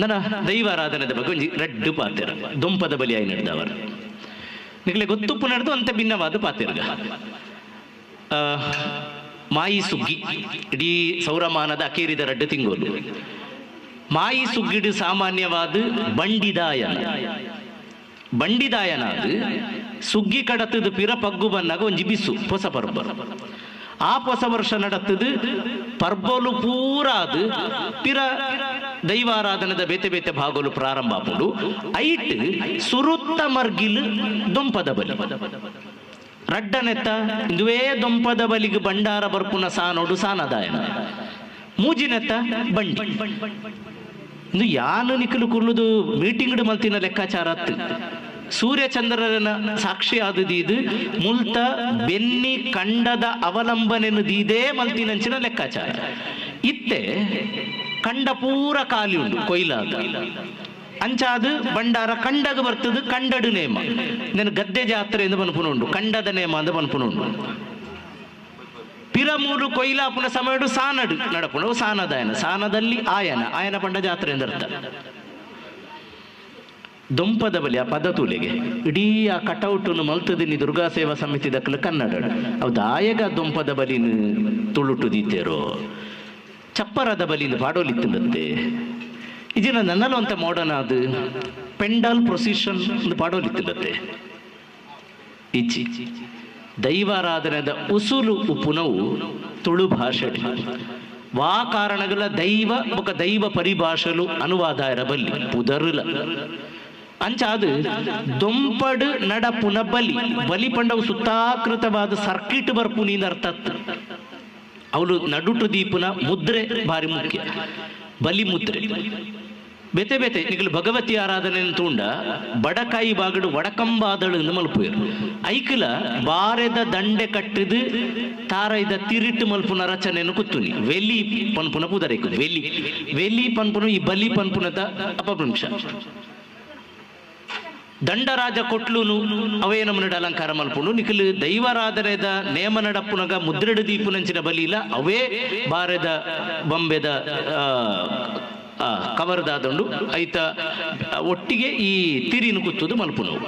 ನನ್ನ ದೈವಾರಾಧನೆದ ಬಗ್ಗೆ ರೆಡ್ ಪಾತೆರ. ದೊಂಪದ ಬಲಿಯಾಗಿ ನಡೆದವರು ನಿಗಲೆ ಗೊತ್ತುಪ್ಪು ನಡೆದು ಅಂತ ಭಿನ್ನವಾದ ಪಾತೆರ್ಗ ಮಾಯಿ ಸುಗ್ಗಿ. ಇಡೀ ಸೌರಮಾನದ ಅಕೇರಿದ ರಡ್ಡು ತಿಂಗೋಲು ಮಾಯಿ ಸುಗ್ಗಿಡು ಸಾಮಾನ್ಯವಾದ ಬಂಡಿದಾಯನ. ಬಂಡಿದಾಯನಾದ ಸುಗ್ಗಿ ಕಡತದ ಪಿರ ಪಗ್ಗು ಬಂದಾಗ ಒಂಜಿ ಬಿಸು ಹೊಸ ಪರ್ಬ. ಆ ಹೊಸ ವರ್ಷ ನಡತದ ಪರ್ಬಲು ಪೂರಾದ ಪಿರ ದೈವಾರಾಧನದ ಬೇತೆ ಬೇತೆ ಭಾಗಲು ಪ್ರಾರಂಭ ಆಪುಡು. ಐಟ್ ಸುರುತ್ತ ಮರ್ಗಿಲ್ ದೊಂಪದ ಬಲಿ. ರಡ್ಡನೆತ್ತ ಇದುವೇ ದೊಂಪದ ಬಲಿಗೆ ಬಂಡಾರ ಬರ್ಪುನ ಸಾನೋಡು ಸಾನದಾಯನ. ಮೂಜಿನೆತ್ತ ಬಂಡಿ. ಇದು ಯಾನು ನಿಖಲು ಕುರ್ಲುದು ಮೀಟಿಂಗ್ ಮಲ್ತಿನ ಲೆಕ್ಕಾಚಾರ ಅತ್ತು. ಸೂರ್ಯಚಂದ್ರನ ಸಾಕ್ಷಿ ಆದುದೀದು ಮುಲ್ತ ಬೆನ್ನಿ ಕಂಡದ ಅವಲಂಬನೆನುದೀದೇ ಮಲ್ತಿನಂಚಿನ ಲೆಕ್ಕಾಚಾರ. ಇತ್ತೆ ಕಂಡ ಪೂರ ಖಾಲಿ ಉಂಡು ಕೊಯ್ಲಾದ ಅಂಚಾದ ಬಂಡಾರ ಕಂಡಗ ಬರ್ತದ, ಕಂಡಡು ನೇಮ. ನೆನ ಗದ್ದೆ ಜಾತ್ರೆ ಎಂದು ಪನ್ಪುನುಂಡು ಕಂಡದ ನೇಮ ಅಂದ ಪನ್ಪುನುಂಡು ಪಿರಮೂರು ಕೊಯ್ಲಾಪುನ ಸಮಯಡು ಸಾನಡು ನಡಪುಣ ಸಾನದಾಯನ, ಸಾನದಲ್ಲಿ ಆಯನ ಆಯನ ಪಂಡ ಜಾತ್ರೆ ಎಂದರ್ಥ ದೊಂಪದ ಬಲಿ ಆ ಪದ ತೂಲೆಗೆ, ಇಡೀ ಆ ಕಟೌಟನ್ನು ಮಲ್ತದಿನಿ ದುರ್ಗಾ ಸೇವಾ ಸಮಿತಿ ದಕ್ಕಲು ಕನ್ನಡ ಅವು ದಾಯಗ ದೊಂಪದ ಬಲಿನ ತುಳುಟು ದೀತೇರೋ. ಚಪ್ಪರದ ಬಲಿನ ಪಾಡೋಲಿತ್ತಿಲ್ಲತ್ತೆ ಇದನ್ನ ನನ್ನಲ್ಲೂ ಅಂತ ಮಾಡರ್ನ್ ಅದು ಪೆಂಡಾಲ್ ಪ್ರೊಸಿಷನ್ ಒಂದು ಪಾಡೋಲಿತ್ತಿಲ್ಲತ್ತೆ ಇಚ್ಚಿ ದೈವಾರಾಧನೆದ ಉಸುಲು ಉಪುನವು ತುಳು ಭಾಷೆ. ವಾ ಕಾರಣಗಳ ದೈವ ఒక ದೈವ ಪರಿಭಾಷಲು ಅನುವಾದ ಇರಬಲ್ಲಿ ಪುದರುಲ. ಅಂಚಾದು ದೊಂಪಡು ನಡ ಪುನ ಬಲಿ ಬಲಿ ಪಂಡವು ಸುತ್ತಾಕೃತವಾದ ಸರ್ಕಿಟ್ ಬರ್ಪು ನೀನ್ ಅರ್ಥ ಅವಳು ನಡುಟು ದೀಪುನ ಮುದ್ರೆ ಭಾರಿ ಮುಖ್ಯ. ಬಲಿ ಮುದ್ರೆ. ಬೆತೆ ಬೆತೆ ನಿಗಲು ಭಗವತಿ ಆರಾಧನೆ ತೂಂಡ ಬಡಕಾಯಿ ಬಾಗಡು ವಡಕಂಬಾದಳು ಮಲ್ಪುಯರು ಐಕಲ ಬಾರೆದ ದಂಡೆ ಕಟ್ಟಿದು ತಾರೈದ ತಿರಿಟ್ಟು ಮಲ್ಪುನ ರಚನೆಯನ್ನು ಕುತ್ತುನಿ. ವೆಲಿ ಪನ್ಪುನ ಪುದರೇಕು ವೆಲಿ ವೆಲಿ ಪನ್ಪುನ, ಈ ಬಲಿ ಪನ್ಪುನದ ಅಪಭ್ರಂಶ. ದಂಡರಾಜ ಕೊಟ್ಲುನು ಅವೇ ನಮ್ಮನಡ ಅಲಂಕಾರ ಮಲ್ಪುಂಡು ನಿಖಲು ದೈವರಾಧನೆದ ನೇಮ ನಡಪ್ಪುನಗ ಮುದ್ರೆಡು ದೀಪುನಂಚಿನ ಬಲಿಲ ಅವೇ ಬಾರದ ಆ, ಕವರ್ದಾದಂಡು ಐತ ಒಟ್ಟಿಗೆ ಈ ತಿರಿನು ಕುತ್ತುದು ಮಲ್ಪುನವು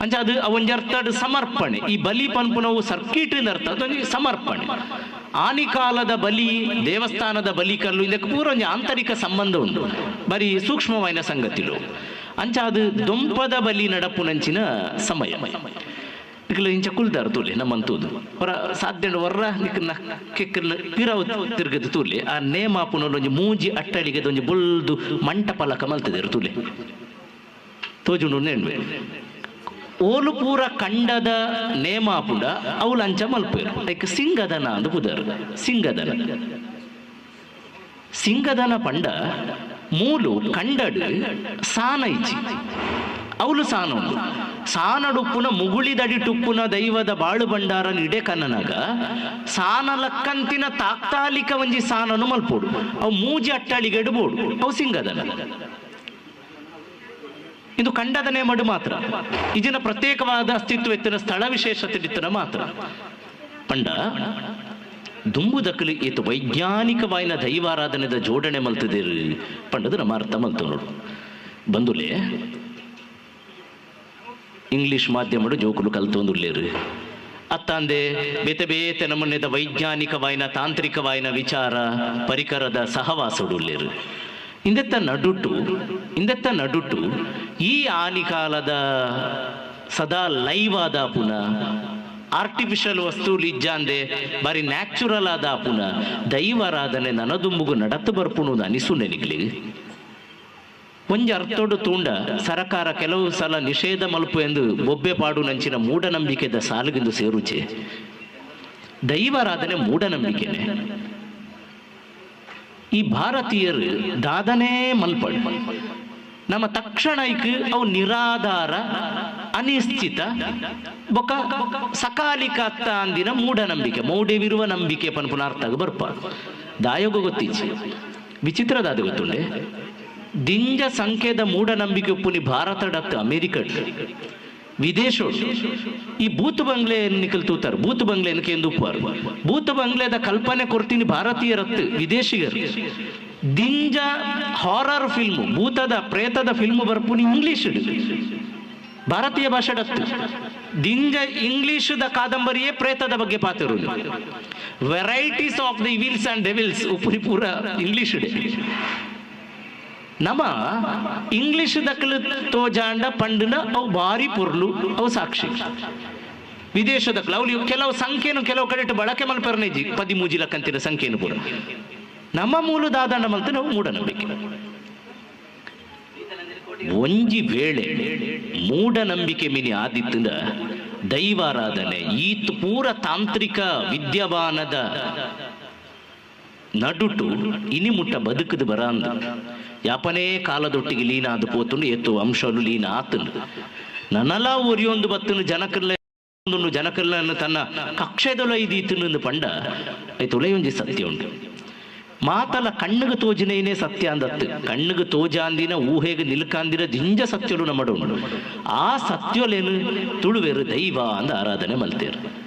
ಅಂಚ ಅದು ಅವೊಂಜಿ ಅರ್ಥಡ್ ಸಮರ್ಪಣೆ. ಈ ಬಲಿ ಪನ್ಪುನವು ಸರ್ಕಿಟ್ ಅರ್ಥ ಅದೊಂದು ಸಮರ್ಪಣೆ. ಆನಿಕಾಲದ ಬಲಿ ದೇವಸ್ಥಾನದ ಬಲಿ ಕಲ್ಲು ಇದಕ್ಕೆ ಪೂರ ಒಂಜಿ ಆಂತರಿಕ ಸಂಬಂಧ ಉಂಟು. ಬರೀ ಸೂಕ್ಷ್ಮವಾದ ಸಂಗತಿಲು. ಅಂಚ ಅದು ದೊಂಪದ ಬಲಿ ನಡಪುನಂಚಿನ ಸಮಯ. ನಿಖಲು ಇಂಚ ಕುಲ್ದಾರ ತೂಲೆ ನಮ್ಮಂತೂದು ಹೊರ ಸಾಧ್ಯ ವರ್ರ ನಿಖನ ಪಿರವು ತಿರ್ಗದ ತೂಲೆ. ಆ ನೇಮಾಪುನಲ್ಲಿ ಒಂಜಿ ಮೂಜಿ ಅಟ್ಟಳಿಗೆ ಒಂಜಿ ಬುಲ್ದು ಮಂಟಪಲಕ ಮಲ್ತದೆ ತೂಲೆ. ತೋಜುಂಡು ನೆನ್ವೆ ಓಲು ಪೂರ ಕಂಡದ ನೇಮಾಪುಡ ಅವು ಲಂಚ ಮಲ್ಪೇರು ಲೈಕ್ ಸಿಂಗದನ ಅಂದು ಪುದರ್ ಸಿಂಗದನ. ಸಿಂಗದನ ಪಂಡ ಮೂಲು, ಕಂಡಡು ಸಾನೈಚಿ ಅವಳು ಸಾನು ಸಾನಡುಪ್ಪುನ ಮುಗುಳಿದಡಿ ಟುಪ್ಪುನ ದೈವದ ಬಾಳು ಬಂಡಾರ ಇಡೆ ಕನ್ನನಾಗ. ಸಾನ ಲಕ್ಕಂತಿನ ತಾತ್ಕಾಲಿಕ ಒಂಜಿ ಸಾನನು ಮಲ್ಪೋಡು. ಅವು ಮೂಜಿ ಅಟ್ಟಳಿಗೆ ಬೋಡು ಅವು ಸಿಂಗದನ. ಇದು ಕಂಡದನೆ ಮಡು ಮಾತ್ರ. ಇದನ್ನ ಪ್ರತ್ಯೇಕವಾದ ಅಸ್ತಿತ್ವ ಎತ್ತಿನ ಸ್ಥಳ ವಿಶೇಷತೆ ಮಾತ್ರ. ಪಂಡ ದುಂಬುದಕ್ಕಲು ಈತ ವೈಜ್ಞಾನಿಕವಾಯಿನ ದೈವಾರಾಧನೆದ ಜೋಡಣೆ ಮಲ್ತಿದ್ದೀರಿ ಪಂಡದು ನಮ್ಮ ಅರ್ಥ ಮಲ್ತು ನೋಡು. ಬಂದುಲೆ, ಇಂಗ್ಲಿಷ್ ಮಾಧ್ಯಮಡು ಜೋಕುಲು ಕಲ್ತೊಂದುಲ್ಲೇರು. ಅತ್ತಾಂದೆ, ಬೇತೆ ಬೇತೆ ನಮ್ಮನೆದ ವೈಜ್ಞಾನಿಕವಾಯಿನ ತಾಂತ್ರಿಕವಾಯಿನ ವಿಚಾರ ಪರಿಕರದ ಸಹವಾಸಡುಲ್ಲೇರು ಇಂದೆತ್ತ ನಡುಟು ಇಂದೆತ್ತ ನಡುಟು ಈ ಆನಿಕಾಲದ ಸದಾ ಲೈವಾದ ಪುನ ಆರ್ಟಿಫಿಷಿಯಲ್ ವಸ್ತು ಇಜ್ಜಾಂದೆ ಬಾರಿ ನ್ಯಾಚುರಲ್ ಆದ ಪುನ ದೈವಾರಾಧನೆ ನನದುಂಬುಗು ನಡತ್ತು ಬರ್ಪುಣುದು ಅನಿಸು ನಿಗ್ಲಿ ಒಂಜಿ ಅರ್ಥೋಡು ತೂಂಡ, ಸರಕಾರ ಕೆಲವು ಸಲ ನಿಷೇಧ ಮಲ್ಪು ಎಂದು ಬೊಬ್ಬೆ ಪಾಡು ನಂಚಿನ ಮೂಢನಂಬಿಕೆದ ಸಾಲುಗೆಂದು ಸೇರುಚೆ. ದೈವರಾಧನೆ ಮೂಢನಂಬಿಕೆನೆ. ಈ ಭಾರತೀಯರು ದಾದನೇ ಮಲ್ಪಡು. ನಮ್ಮ ತಕ್ಷಣಕ್ಕೆ ಅವು ನಿರಾಧಾರ, ಅನಿಶ್ಚಿತ. ಬೊಕ ಸಕಾಲಿಕ ಅತ್ತ ಅಂದಿನ ಮೂಢನಂಬಿಕೆ, ಮೌಢ್ಯವಿರುವ ನಂಬಿಕೆ ಪನ್ಪುನ ಅರ್ಥ ಬರ್ಪ. ದಾಯೋಗ ಗೊತ್ತಿಚ್ಚಿ ವಿಚಿತ್ರದಾದ ಗೊತ್ತುಂಡೆ. ದಿಂಜ ಸಂಖ್ಯೆದ ಮೂಢನಂಬಿಕೆ ಉಪ್ಪುನಿ ಭಾರತಡತ್ತ ಅಮೆರಿಕ ವಿದೇಶ ಈ ಬೂತ್ ಬಂಗ್ಲೆ ನಿಕಲ್ ತೂತಾರ? ಬೂತ್ ಬಂಗ್ಲೆ ಎಂದು ಉಪ್ಪಾರು ಬೂತ್ ಬಂಗ್ಲೆದ ಕಲ್ಪನೆ ಕೊಡ್ತೀನಿ ಭಾರತೀಯರತ್ತು ವಿದೇಶಿಗರು ದಿಂಜ ಹಾರರ್ ಫಿಲ್ಮ್ ಭೂತದ ಪ್ರೇತದ ಫಿಲ್ಮ್ ಬರ್ಪುನಿ ಇಂಗ್ಲಿಷ್ ಭಾರತೀಯ ಭಾಷೆ ದಿಂಜ ದ ಕಾದಂಬರಿಯೇ ಪ್ರೇತದ ಬಗ್ಗೆ ಪಾತಿರು varieties of the wills and devils ಉಪರಿ ಪೂರ ಇಂಗ್ಲಿಷ್ ನಮ ಇಂಗ್ಲಿಷ್ ದಕ್ಕಲು ತೋಜಾಂಡ ಪಂಡನ ಅವು ಭಾರಿ ಪುರ್ಲು, ಅವು ಸಾಕ್ಷಿ. ವಿದೇಶದ ಕೆಲವು ಸಂಖ್ಯೆನು ಕೆಲವು ಕಡೆ ಬಳಕೆ ಮಲ್ಪರ್ನೇಜಿ, ಪದಿಮೂಜಿ ಲಕ್ಕಂತಿನ ಸಂಖ್ಯೆನು ಕೂಡ. ನಮ್ಮ ಮೂಲ ನಮ್ಮಂತ ನಾವು ಮೂಢನಂಬಿಕೆ. ಒಂಜಿ ವೇಳೆ ಮೂಢನಂಬಿಕೆ ಮಿನಿ ಆದಿತ್ತಿಂದ ದೈವಾರಾಧನೆ, ಈತ್ ಪೂರ ತಾಂತ್ರಿಕ ವಿದ್ಯಮಾನದ ನಡುಟು ಇನಿ ಮುಟ್ಟ ಬದುಕದು ಬರಾಂದು. ಯಾಪನೇ ಕಾಲದೊಟ್ಟಿಗೆ ಲೀನ ಆದ ಪೋತುಂಡು, ಎತ್ತು ಅಂಶಲು ಲೀನ ಆತನು ನನಲ ಒರಿಯೊಂದು ಬತ್ತನು ಜನಕಲ್ಲ ಒಂದು ಜನಕಲ್ಲ ತನ್ನ ಕಕ್ಷೆದೊಲ ಇದೀತನು ಪಂಡ ಉಲಯೊಂಜಿ ಸತ್ಯ ಉಂಟು. ಮಾತಲ ಕಣ್ಣಿಗೆ ತೋಜಿನೇನೆ ಸತ್ಯ ಅಂದತ್ತು. ಕಣ್ಣಿಗೆ ತೋಜಾಂದಿನ ಊಹೆಗೆ ನಿಲ್ಕಾಂದಿನ ದಿಂಜ ಸತ್ಯಲು ನಮ್ಮಡು ಆ ಸತ್ಯಲೇನು ತುಳುವೆರು ದೈವ ಅಂದ ಆರಾಧನೆ ಮಲ್ತೇರು.